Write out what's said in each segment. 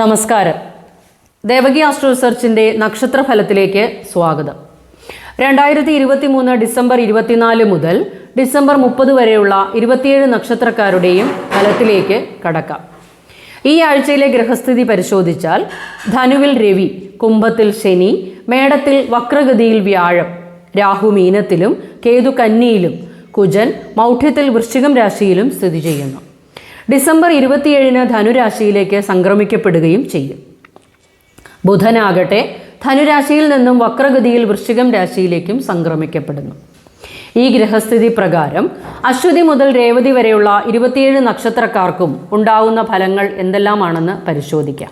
നമസ്കാരം. ദേവകി ആസ്ട്രോ റിസർച്ചിന്റെ നക്ഷത്രഫലത്തിലേക്ക് സ്വാഗതം. രണ്ടായിരത്തി ഇരുപത്തി മൂന്ന് ഡിസംബർ ഇരുപത്തിനാല് മുതൽ ഡിസംബർ മുപ്പത് വരെയുള്ള ഇരുപത്തിയേഴ് നക്ഷത്രക്കാരുടെയും ഫലത്തിലേക്ക് കടക്കാം. ഈ ആഴ്ചയിലെ ഗ്രഹസ്ഥിതി പരിശോധിച്ചാൽ ധനുവിൽ രവി കുംഭത്തിൽ ശനി മേടത്തിൽ വക്രഗതിയിൽ വ്യാഴം രാഹു മീനത്തിലും കേതു കന്നിയിലും കുജൻ മൗഢ്യത്തിൽ വൃശ്ചികം രാശിയിലും സ്ഥിതി ചെയ്യുന്നു. ഡിസംബർ ഇരുപത്തിയേഴിന് ധനുരാശിയിലേക്ക് സംക്രമിക്കപ്പെടുകയും ചെയ്യും. ബുധനാകട്ടെ ധനുരാശിയിൽ നിന്നും വക്രഗതിയിൽ വൃശ്ചികം രാശിയിലേക്കും സംക്രമിക്കപ്പെടുന്നു. ഈ ഗ്രഹസ്ഥിതി പ്രകാരം അശ്വതി മുതൽ രേവതി വരെയുള്ള ഇരുപത്തിയേഴ് നക്ഷത്രക്കാർക്കും ഉണ്ടാവുന്ന ഫലങ്ങൾ എന്തെല്ലാമാണെന്ന് പരിശോധിക്കാം.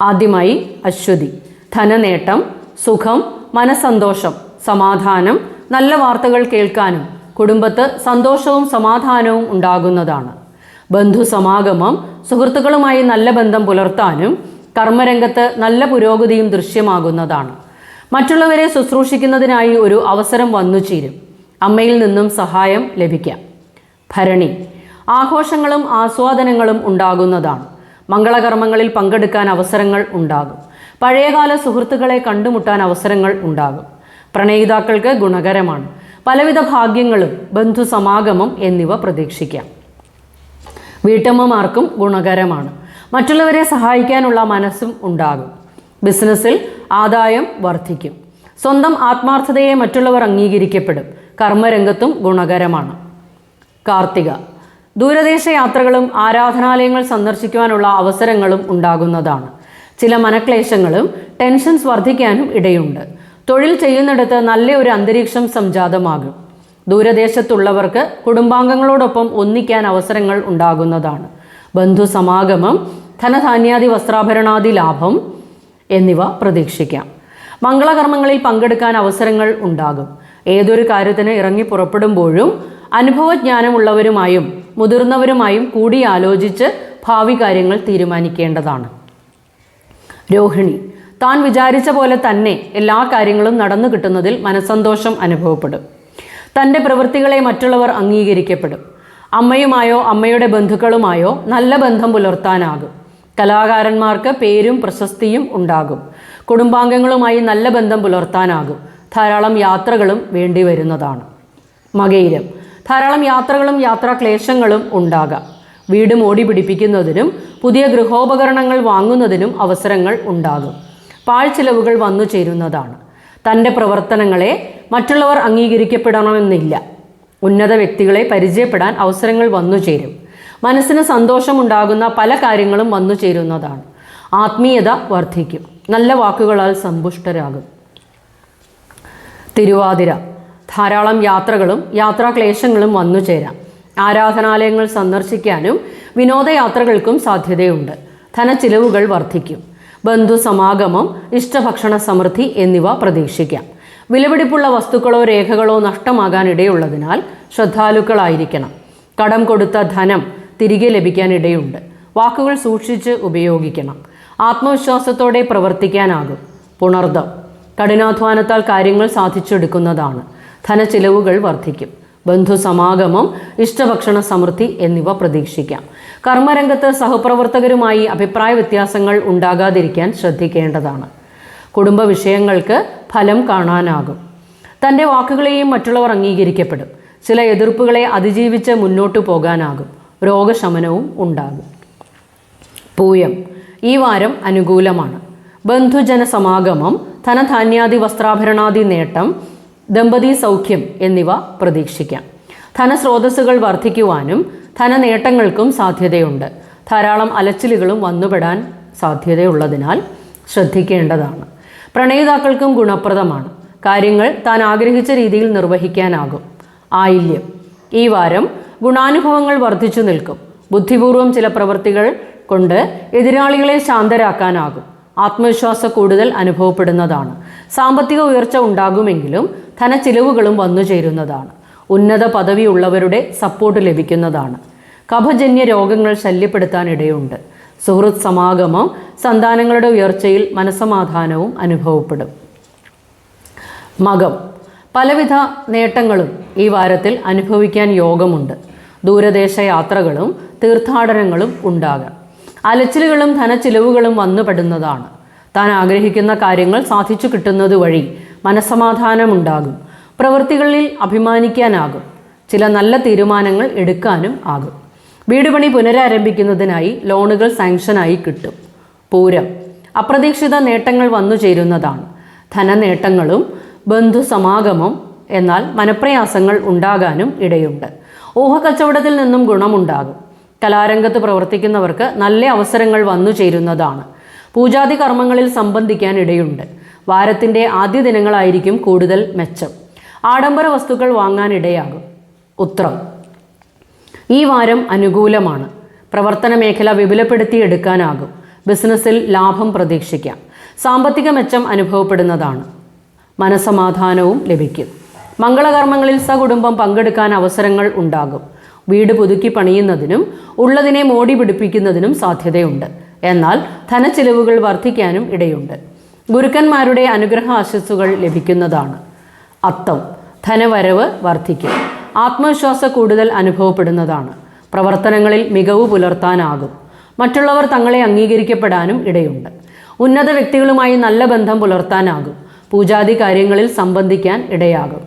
ആദ്യമായി അശ്വതി ധനനേട്ടം സുഖം മനസന്തോഷം സമാധാനം നല്ല വാർത്തകൾ കേൾക്കാനും കുടുംബത്ത് സന്തോഷവും സമാധാനവും ഉണ്ടാകുന്നതാണ്. ബന്ധുസമാഗമം സുഹൃത്തുക്കളുമായി നല്ല ബന്ധം പുലർത്താനും കർമ്മരംഗത്ത് നല്ല പുരോഗതിയും ദൃശ്യമാകുന്നതാണ്. മറ്റുള്ളവരെ ശുശ്രൂഷിക്കുന്നതിനായി ഒരു അവസരം വന്നു ചേരും. അമ്മയിൽ നിന്നും സഹായം ലഭിക്കാം. ഭരണി. ആഘോഷങ്ങളും ആസ്വാദനങ്ങളും ഉണ്ടാകുന്നതാണ്. മംഗളകർമ്മങ്ങളിൽ പങ്കെടുക്കാൻ അവസരങ്ങൾ ഉണ്ടാകും. പഴയകാല സുഹൃത്തുക്കളെ കണ്ടുമുട്ടാൻ അവസരങ്ങൾ ഉണ്ടാകും. പ്രണയിതാക്കൾക്ക് ഗുണകരമാണ്. പലവിധ ഭാഗ്യങ്ങളും ബന്ധുസമാഗമം എന്നിവ പ്രതീക്ഷിക്കാം. വീട്ടമ്മമാർക്കും ഗുണകരമാണ്. മറ്റുള്ളവരെ സഹായിക്കാനുള്ള മനസ്സും ഉണ്ടാകും. ബിസിനസ്സിൽ ആദായം വർദ്ധിക്കും. സ്വന്തം ആത്മാർത്ഥതയെ മറ്റുള്ളവർ അംഗീകരിക്കപ്പെടും. കർമ്മരംഗത്തും ഗുണകരമാണ്. കാർത്തിക ദൂരദേശ യാത്രകളും ആരാധനാലയങ്ങൾ സന്ദർശിക്കുവാനുള്ള അവസരങ്ങളും ഉണ്ടാകുന്നതാണ്. ചില മനക്ലേശങ്ങളും ടെൻഷൻസ് വർദ്ധിക്കാനും ഇടയുണ്ട്. തൊഴിൽ ചെയ്യുന്നിടത്ത് നല്ല ഒരു അന്തരീക്ഷം സംജാതമാകും. ദൂരദേശത്തുള്ളവർക്ക് കുടുംബാംഗങ്ങളോടൊപ്പം ഒന്നിക്കാൻ അവസരങ്ങൾ ഉണ്ടാകുന്നതാണ്. ബന്ധുസമാഗമം ധനധാന്യാദി വസ്ത്രാഭരണാദി ലാഭം എന്നിവ പ്രതീക്ഷിക്കാം. മംഗളകർമ്മങ്ങളിൽ പങ്കെടുക്കാൻ അവസരങ്ങൾ ഉണ്ടാകും. ഏതൊരു കാര്യത്തിന് ഇറങ്ങി പുറപ്പെടുമ്പോഴും അനുഭവജ്ഞാനമുള്ളവരുമായും മുതിർന്നവരുമായും കൂടിയാലോചിച്ച് ഭാവി കാര്യങ്ങൾ തീരുമാനിക്കേണ്ടതാണ്. രോഹിണി താൻ വിചാരിച്ച പോലെ തന്നെ എല്ലാ കാര്യങ്ങളും നടന്നു കിട്ടുന്നതിൽ മനസ്സന്തോഷം അനുഭവപ്പെടും. തന്റെ പ്രവൃത്തികളെ മറ്റുള്ളവർ അംഗീകരിക്കപ്പെടും. അമ്മയുമായോ അമ്മയുടെ ബന്ധുക്കളുമായോ നല്ല ബന്ധം പുലർത്താനാകും. കലാകാരന്മാർക്ക് പേരും പ്രശസ്തിയും ഉണ്ടാകും. കുടുംബാംഗങ്ങളുമായി നല്ല ബന്ധം പുലർത്താനാകും. ധാരാളം യാത്രകളും വേണ്ടി വരുന്നതാണ്. മകയിരം. ധാരാളം യാത്രകളും യാത്രാക്ലേശങ്ങളും ഉണ്ടാകാം. വീട് മോടി പിടിപ്പിക്കുന്നതിനും പുതിയ ഗൃഹോപകരണങ്ങൾ വാങ്ങുന്നതിനും അവസരങ്ങൾ ഉണ്ടാകും. പാഴ്ചിലവുകൾ വന്നു ചേരുന്നതാണ്. തന്റെ പ്രവർത്തനങ്ങളെ മറ്റുള്ളവർ അംഗീകരിക്കപ്പെടണമെന്നില്ല. ഉന്നത വ്യക്തികളെ പരിചയപ്പെടാൻ അവസരങ്ങൾ വന്നു ചേരും. മനസ്സിന് സന്തോഷമുണ്ടാകുന്ന പല കാര്യങ്ങളും വന്നു ചേരുന്നതാണ്. ആത്മീയത വർദ്ധിക്കും. നല്ല വാക്കുകളാൽ സമ്പുഷ്ടരാകും. തിരുവാതിര. ധാരാളം യാത്രകളും യാത്രാക്ലേശങ്ങളും വന്നു ചേരാം. ആരാധനാലയങ്ങൾ സന്ദർശിക്കാനും വിനോദയാത്രകൾക്കും സാധ്യതയുണ്ട്. ധനച്ചിലവുകൾ വർദ്ധിക്കും. ബന്ധുസമാഗമം ഇഷ്ടഭക്ഷണ സമൃദ്ധി എന്നിവ പ്രതീക്ഷിക്കാം. വിലപിടിപ്പുള്ള വസ്തുക്കളോ രേഖകളോ നഷ്ടമാകാൻ ഇടയുള്ളതിനാൽ ശ്രദ്ധാലുക്കളായിരിക്കണം. കടം കൊടുത്ത ധനം തിരികെ ലഭിക്കാൻ ഇടയുണ്ട് വാക്കുകൾ സൂക്ഷിച്ച് ഉപയോഗിക്കണം. ആത്മവിശ്വാസത്തോടെ പ്രവർത്തിക്കാനാകും. പുണർദം. കഠിനാധ്വാനത്താൽ കാര്യങ്ങൾ സാധിച്ചെടുക്കുന്നതാണ്. ധനച്ചിലവുകൾ വർദ്ധിക്കും. ബന്ധുസമാഗമം ഇഷ്ടഭക്ഷണ സമൃദ്ധി എന്നിവ പ്രതീക്ഷിക്കാം. കർമ്മരംഗത്ത് സഹപ്രവർത്തകരുമായി അഭിപ്രായ വ്യത്യാസങ്ങൾ ഉണ്ടാകാതിരിക്കാൻ ശ്രദ്ധിക്കേണ്ടതാണ്. കുടുംബ വിഷയങ്ങൾക്ക് ഫലം കാണാനാകും. തന്റെ വാക്കുകളെയും മറ്റുള്ളവർ അംഗീകരിക്കപ്പെടും. ചില എതിർപ്പുകളെ അതിജീവിച്ച് മുന്നോട്ടു പോകാനാകും. രോഗശമനവും ഉണ്ടാകും. പൂയം. ഈ വാരം അനുകൂലമാണ്. ബന്ധുജന സമാഗമം ധനധാന്യാദി വസ്ത്രാഭരണാദി നേട്ടം ദമ്പതി സൗഖ്യം എന്നിവ പ്രതീക്ഷിക്കാം. ധനസ്രോതസ്സുകൾ വർദ്ധിക്കുവാനും ധനനേട്ടങ്ങൾക്കും സാധ്യതയുണ്ട്. ധാരാളം അലച്ചിലുകളും വന്നുപെടാൻ സാധ്യതയുള്ളതിനാൽ ശ്രദ്ധിക്കേണ്ടതാണ്. പ്രണയിതാക്കൾക്കും ഗുണപ്രദമാണ്. കാര്യങ്ങൾ താൻ ആഗ്രഹിച്ച രീതിയിൽ നിർവഹിക്കാനാകും. ആയില്യം. ഈ വാരം ഗുണാനുഭവങ്ങൾ വർദ്ധിച്ചു നിൽക്കും. ബുദ്ധിപൂർവം ചില പ്രവൃത്തികൾ കൊണ്ട് എതിരാളികളെ ശാന്തരാക്കാനാകും. ആത്മവിശ്വാസ കൂടുതൽ അനുഭവപ്പെടുന്നതാണ്. സാമ്പത്തിക ഉയർച്ച ഉണ്ടാകുമെങ്കിലും ധനച്ചിലവുകളും വന്നു ചേരുന്നതാണ്. ഉന്നത പദവിയുള്ളവരുടെ സപ്പോർട്ട് ലഭിക്കുന്നതാണ്. കഫജന്യ രോഗങ്ങൾ ശല്യപ്പെടുത്താൻ ഇടയുണ്ട് സുഹൃത്ത് സമാഗമം സന്താനങ്ങളുടെ ഉയർച്ചയിൽ മനസമാധാനവും അനുഭവപ്പെടും. മകം. പലവിധ നേട്ടങ്ങളും ഈ വാരത്തിൽ അനുഭവിക്കാൻ യോഗമുണ്ട്. ദൂരദേശ യാത്രകളും തീർത്ഥാടനങ്ങളും ഉണ്ടാകാം. അലച്ചിലുകളും ധനച്ചിലവുകളും വന്നുപെടുന്നതാണ്. താൻ ആഗ്രഹിക്കുന്ന കാര്യങ്ങൾ സാധിച്ചു കിട്ടുന്നത് വഴി മനസ്സമാധാനമുണ്ടാകും പ്രവൃത്തികളിൽ അഭിമാനിക്കാനാകും. ചില നല്ല തീരുമാനങ്ങൾ എടുക്കാനും ആകും. വീട് പണി പുനരാരംഭിക്കുന്നതിനായി ലോണുകൾ സാങ്ഷനായി കിട്ടും. പൂരം. അപ്രതീക്ഷിത നേട്ടങ്ങൾ വന്നു ചേരുന്നതാണ്. ധനനേട്ടങ്ങളും ബന്ധുസമാഗമം എന്നാൽ മനപ്രയാസങ്ങൾ ഉണ്ടാകാനും ഇടയുണ്ട്. ഊഹക്കച്ചവടത്തിൽ നിന്നും ഗുണമുണ്ടാകും. കലാരംഗത്ത് പ്രവർത്തിക്കുന്നവർക്ക് നല്ല അവസരങ്ങൾ വന്നു ചേരുന്നതാണ്. പൂജാതി കർമ്മങ്ങളിൽ സംബന്ധിക്കാൻ ഇടയുണ്ട്. വാരത്തിന്റെ ആദ്യ ദിനങ്ങളായിരിക്കും കൂടുതൽ മെച്ചം. ആഡംബര വസ്തുക്കൾ വാങ്ങാനിടയാകും ഉത്രം. ഈ വാരം അനുകൂലമാണ്. പ്രവർത്തന മേഖല വിപുലപ്പെടുത്തിയെടുക്കാനാകും ബിസിനസ്സിൽ ലാഭം പ്രതീക്ഷിക്കാം. സാമ്പത്തിക മെച്ചം അനുഭവപ്പെടുന്നതാണ്. മനസമാധാനവും ലഭിക്കും. മംഗളകർമ്മങ്ങളിൽ സകുടുംബം പങ്കെടുക്കാൻ അവസരങ്ങൾ ഉണ്ടാകും. വീട് പുതുക്കി പണിയുന്നതിനും ഉള്ളതിനെ മോടി പിടിപ്പിക്കുന്നതിനും സാധ്യതയുണ്ട്. എന്നാൽ ധനച്ചിലവുകൾ വർദ്ധിക്കാനും ഇടയുണ്ട്. ഗുരുക്കന്മാരുടെ അനുഗ്രഹ ആശസ്സുകൾ ലഭിക്കുന്നതാണ്. അത്തം ധനവരവ് വർദ്ധിക്കും. ആത്മവിശ്വാസ കൂടുതൽ അനുഭവപ്പെടുന്നതാണ്. പ്രവർത്തനങ്ങളിൽ മികവ് പുലർത്താനാകും. മറ്റുള്ളവർ തങ്ങളെ അംഗീകരിക്കപ്പെടാനും ഇടയുണ്ട്. ഉന്നത വ്യക്തികളുമായി നല്ല ബന്ധം പുലർത്താനാകും. പൂജാതി കാര്യങ്ങളിൽ സംബന്ധിക്കാൻ ഇടയാകും.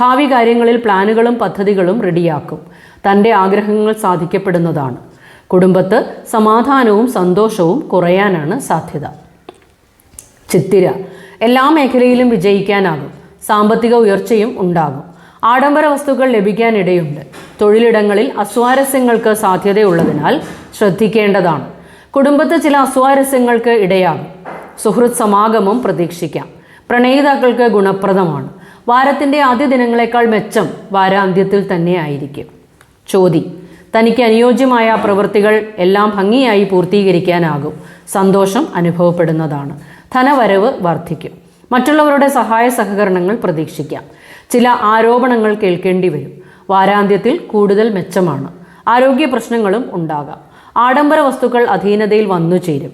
ഭാവി കാര്യങ്ങളിൽ പ്ലാനുകളും പദ്ധതികളും റെഡിയാക്കും. തന്റെ ആഗ്രഹങ്ങൾ സാധിക്കപ്പെടുന്നതാണ്. കുടുംബത്ത് സമാധാനവും സന്തോഷവും കുറയാനാണ് സാധ്യത. ചിത്തിര. എല്ലാ മേഖലയിലും വിജയിക്കാനാകും. സാമ്പത്തിക ഉയർച്ചയും ഉണ്ടാകും. ആഡംബര വസ്തുക്കൾ ലഭിക്കാനിടയുണ്ട്. തൊഴിലിടങ്ങളിൽ അസ്വാരസ്യങ്ങൾക്ക് സാധ്യതയുള്ളതിനാൽ ശ്രദ്ധിക്കേണ്ടതാണ്. കുടുംബത്തെ ചില അസ്വാരസ്യങ്ങൾക്ക് ഇടയാകും. സുഹൃത് സമാഗമം പ്രതീക്ഷിക്കാം. പ്രണയിതാക്കൾക്ക് ഗുണപ്രദമാണ്. വാരത്തിന്റെ ആദ്യ ദിനങ്ങളെക്കാൾ മെച്ചം വാരാന്ത്യത്തിൽ തന്നെയായിരിക്കും. ചോതി. തനിക്ക് അനുയോജ്യമായ പ്രവൃത്തികൾ എല്ലാം ഭംഗിയായി പൂർത്തീകരിക്കാനാകും. സന്തോഷം അനുഭവപ്പെടുന്നതാണ്. ധനവരവ് വർദ്ധിക്കും. മറ്റുള്ളവരുടെ സഹായ സഹകരണങ്ങൾ പ്രതീക്ഷിക്കാം. ചില ആരോപണങ്ങൾ കേൾക്കേണ്ടി വരും. വാരാന്ത്യത്തിൽ കൂടുതൽ മെച്ചമാണ്. ആരോഗ്യ പ്രശ്നങ്ങളും ഉണ്ടാകാം. ആഡംബര വസ്തുക്കൾ അധീനതയിൽ വന്നു ചേരും.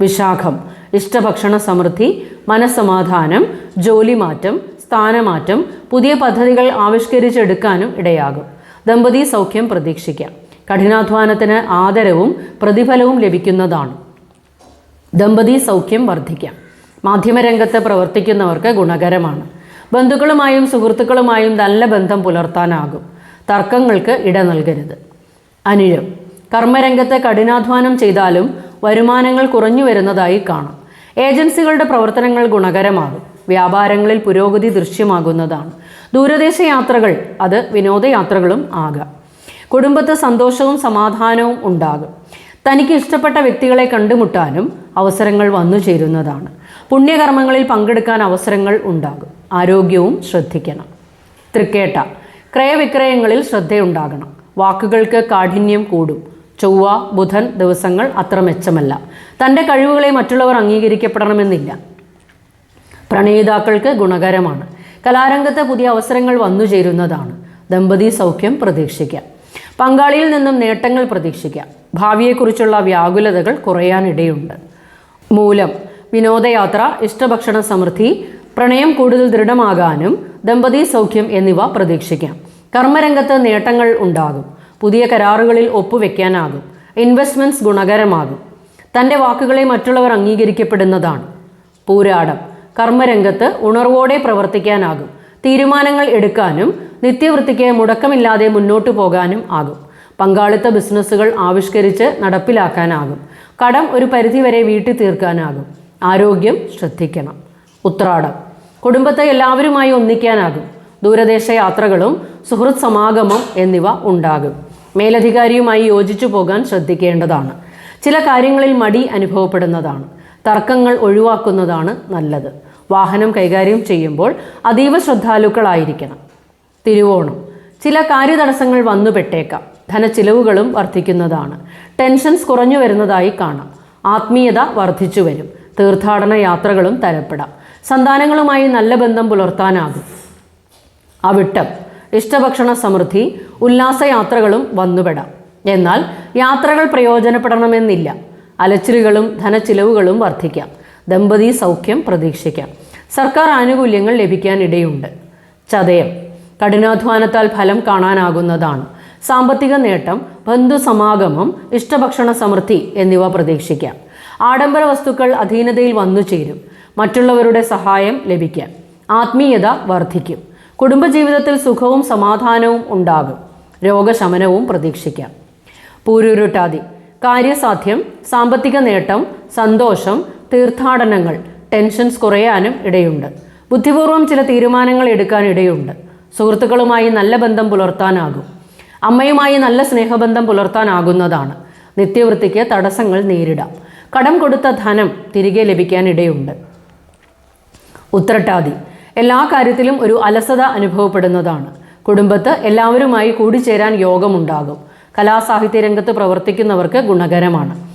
വിശാഖം ഇഷ്ടഭക്ഷണ സമൃദ്ധി മനസ്സമാധാനം ജോലി മാറ്റം സ്ഥാനമാറ്റം പുതിയ പദ്ധതികൾ ആവിഷ്കരിച്ചെടുക്കാനും ഇടയാകും. ദമ്പതി സൗഖ്യം പ്രതീക്ഷിക്കാം. കഠിനാധ്വാനത്തിന് ആദരവും പ്രതിഫലവും ലഭിക്കുന്നതാണ്. ദമ്പതി സൗഖ്യം വർദ്ധിക്കാം. മാധ്യമരംഗത്ത് പ്രവർത്തിക്കുന്നവർക്ക് ഗുണകരമാണ്. ബന്ധുക്കളുമായും സുഹൃത്തുക്കളുമായും നല്ല ബന്ധം പുലർത്താനാകും. തർക്കങ്ങൾക്ക് ഇട നൽകരുത്. അനിഴം. കർമ്മരംഗത്ത് കഠിനാധ്വാനം ചെയ്താലും വരുമാനങ്ങൾ കുറഞ്ഞു വരുന്നതായി കാണാം. ഏജൻസികളുടെ പ്രവർത്തനങ്ങൾ ഗുണകരമാകും. വ്യാപാരങ്ങളിൽ പുരോഗതി ദൃശ്യമാകുന്നതാണ്. ദൂരദേശ യാത്രകൾ അത് വിനോദയാത്രകളും ആകാം. കുടുംബത്ത് സന്തോഷവും സമാധാനവും ഉണ്ടാകും. തനിക്ക് ഇഷ്ടപ്പെട്ട വ്യക്തികളെ കണ്ടുമുട്ടാനും അവസരങ്ങൾ വന്നു ചേരുന്നതാണ്. പുണ്യകർമ്മങ്ങളിൽ പങ്കെടുക്കാൻ അവസരങ്ങൾ ഉണ്ടാകും. ആരോഗ്യവും ശ്രദ്ധിക്കണം. തൃക്കേട്ട ക്രയവിക്രയങ്ങളിൽ ശ്രദ്ധയുണ്ടാകണം. വാക്കുകൾക്ക് കാഠിന്യം കൂടും. ചൊവ്വ ബുധൻ ദിവസങ്ങൾ അത്ര മെച്ചമല്ല. തന്റെ കഴിവുകളെ മറ്റുള്ളവർ അംഗീകരിക്കപ്പെടണമെന്നില്ല. പ്രണയിതാക്കൾക്ക് ഗുണകരമാണ്. കലാരംഗത്ത് പുതിയ അവസരങ്ങൾ വന്നു ചേരുന്നതാണ്. ദമ്പതി സൗഖ്യം പ്രതീക്ഷിക്കാം. പങ്കാളിയിൽ നിന്നും നേട്ടങ്ങൾ പ്രതീക്ഷിക്കാം. ഭാവിയെക്കുറിച്ചുള്ള വ്യാകുലതകൾ കുറയാനിടയുണ്ട്. മൂലം വിനോദയാത്ര ഇഷ്ടഭക്ഷണ സമൃദ്ധി പ്രണയം കൂടുതൽ ദൃഢമാകാനും ദമ്പതി സൗഖ്യം എന്നിവ പ്രതീക്ഷിക്കാം. കർമ്മരംഗത്ത് നേട്ടങ്ങൾ ഉണ്ടാകും. പുതിയ കരാറുകളിൽ ഒപ്പുവെക്കാനാകും. ഇൻവെസ്റ്റ്മെന്റ്സ് ഗുണകരമാകും. തന്റെ വാക്കുകളെ മറ്റുള്ളവർ അംഗീകരിക്കപ്പെടുന്നതാണ്. പൂരാടം കർമ്മരംഗത്ത് ഉണർവോടെ പ്രവർത്തിക്കാനാകും. തീരുമാനങ്ങൾ എടുക്കാനും നിത്യവൃത്തിക്ക് മുടക്കമില്ലാതെ മുന്നോട്ടു പോകാനും ആകും. പങ്കാളിത്ത ബിസിനസ്സുകൾ ആവിഷ്കരിച്ച് നടപ്പിലാക്കാനാകും. കടം ഒരു പരിധിവരെ വീട്ടി തീർക്കാനാകും ആരോഗ്യം ശ്രദ്ധിക്കണം. ഉത്രാടം. കുടുംബത്തെ എല്ലാവരുമായി ഒന്നിക്കാനാകും. ദൂരദേശ യാത്രകളും സുഹൃത് സമാഗമം എന്നിവ ഉണ്ടാകും. മേലധികാരിയുമായി യോജിച്ചു പോകാൻ ശ്രദ്ധിക്കേണ്ടതാണ്. ചില കാര്യങ്ങളിൽ മടി അനുഭവപ്പെടുന്നതാണ്. തർക്കങ്ങൾ ഒഴിവാക്കുന്നതാണ് നല്ലത്. വാഹനം കൈകാര്യം ചെയ്യുമ്പോൾ അതീവ ശ്രദ്ധാലുക്കളായിരിക്കണം. തിരുവോണം. ചില കാര്യതടസ്സങ്ങൾ വന്നുപെട്ടേക്കാം. ധനച്ചിലവുകളും വർദ്ധിക്കുന്നതാണ്. ടെൻഷൻസ് കുറഞ്ഞു വരുന്നതായി കാണാം. ആത്മീയത വർദ്ധിച്ചു വരും തീർത്ഥാടന യാത്രകളും തരപ്പെടാം. സന്താനങ്ങളുമായി നല്ല ബന്ധം പുലർത്താനാകും. അവിട്ടം. ഇഷ്ടഭക്ഷണ സമൃദ്ധി ഉല്ലാസയാത്രകളും വന്നുപെടാം. എന്നാൽ യാത്രകൾ പ്രയോജനപ്പെടണമെന്നില്ല. അലച്ചിലുകളും ധനച്ചിലവുകളും വർദ്ധിക്കാം. ദമ്പതി സൗഖ്യം പ്രതീക്ഷിക്കാം. സർക്കാർ ആനുകൂല്യങ്ങൾ ലഭിക്കാൻ ഇടയുണ്ട്. ചതയം. കഠിനാധ്വാനത്താൽ ഫലം കാണാനാകുന്നതാണ്. സാമ്പത്തിക നേട്ടം ബന്ധുസമാഗമം ഇഷ്ടഭക്ഷണ സമൃദ്ധി എന്നിവ പ്രതീക്ഷിക്കാം. ആഡംബര വസ്തുക്കൾ അധീനതയിൽ വന്നു ചേരും. മറ്റുള്ളവരുടെ സഹായം ലഭിക്കാം. ആത്മീയത വർദ്ധിക്കും. കുടുംബജീവിതത്തിൽ സുഖവും സമാധാനവും ഉണ്ടാകും. രോഗശമനവും പ്രതീക്ഷിക്കാം. പൂരുരുട്ടാതി. കാര്യസാധ്യം സാമ്പത്തിക നേട്ടം സന്തോഷം തീർത്ഥാടനങ്ങൾ ടെൻഷൻസ് കുറയാനും ഇടയുണ്ട്. ബുദ്ധിപൂർവം ചില തീരുമാനങ്ങൾ എടുക്കാൻ ഇടയുണ്ട്. സുഹൃത്തുക്കളുമായി നല്ല ബന്ധം പുലർത്താനാകും. അമ്മയുമായി നല്ല സ്നേഹബന്ധം പുലർത്താനാകുന്നതാണ്. നിത്യവൃത്തിക്ക് തടസ്സങ്ങൾ നേരിടാം. കടം കൊടുത്ത ധനം തിരികെ ലഭിക്കാനിടയുണ്ട്. ഉത്രട്ടാതി. എല്ലാ കാര്യത്തിലും ഒരു അലസത അനുഭവപ്പെടുന്നതാണ്. കുടുംബത്ത് എല്ലാവരുമായി കൂടിച്ചേരാൻ യോഗമുണ്ടാകും. കലാസാഹിത്യ രംഗത്ത് പ്രവർത്തിക്കുന്നവർക്ക് ഗുണകരമാണ്.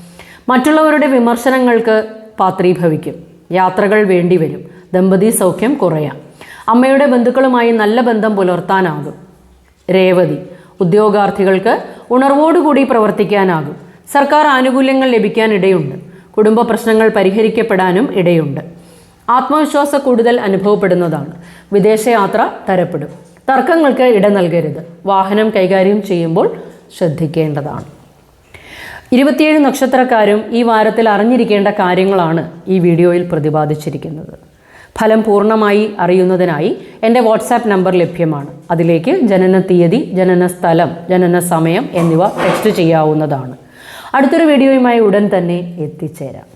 മറ്റുള്ളവരുടെ വിമർശനങ്ങൾക്ക് പാത്രീഭവിക്കും. യാത്രകൾ വേണ്ടിവരും. ദമ്പതി സൗഖ്യം കുറയാം. അമ്മയുടെ ബന്ധുക്കളുമായി നല്ല ബന്ധം പുലർത്താനാകും. രേവതി ഉദ്യോഗാർത്ഥികൾക്ക് ഉണർവോടുകൂടി പ്രവർത്തിക്കാനാകും. സർക്കാർ ആനുകൂല്യങ്ങൾ ലഭിക്കാനിടയുണ്ട്. കുടുംബ പ്രശ്നങ്ങൾ പരിഹരിക്കപ്പെടാനും ഇടയുണ്ട്. ആത്മവിശ്വാസ കൂടുതൽ അനുഭവപ്പെടുന്നതാണ്. വിദേശയാത്ര തരപ്പെടും. തർക്കങ്ങൾക്ക് ഇട നൽകരുത്. വാഹനം കൈകാര്യം ചെയ്യുമ്പോൾ ശ്രദ്ധിക്കേണ്ടതാണ്. ഇരുപത്തിയേഴ് നക്ഷത്രക്കാരും ഈ വാരത്തിൽ അറിഞ്ഞിരിക്കേണ്ട കാര്യങ്ങളാണ് ഈ വീഡിയോയിൽ പ്രതിപാദിച്ചിരിക്കുന്നത്. ഫലം പൂർണമായി അറിയുന്നതിനായി എന്റെ വാട്സാപ്പ് നമ്പർ ലഭ്യമാണ്. അതിലേക്ക് ജനന തീയതി ജനന സ്ഥലം ജനന സമയം എന്നിവ ടെക്സ്റ്റ് ചെയ്യാവുന്നതാണ്. അടുത്തൊരു വീഡിയോയുമായി ഉടൻ തന്നെ എത്തിച്ചേരാം.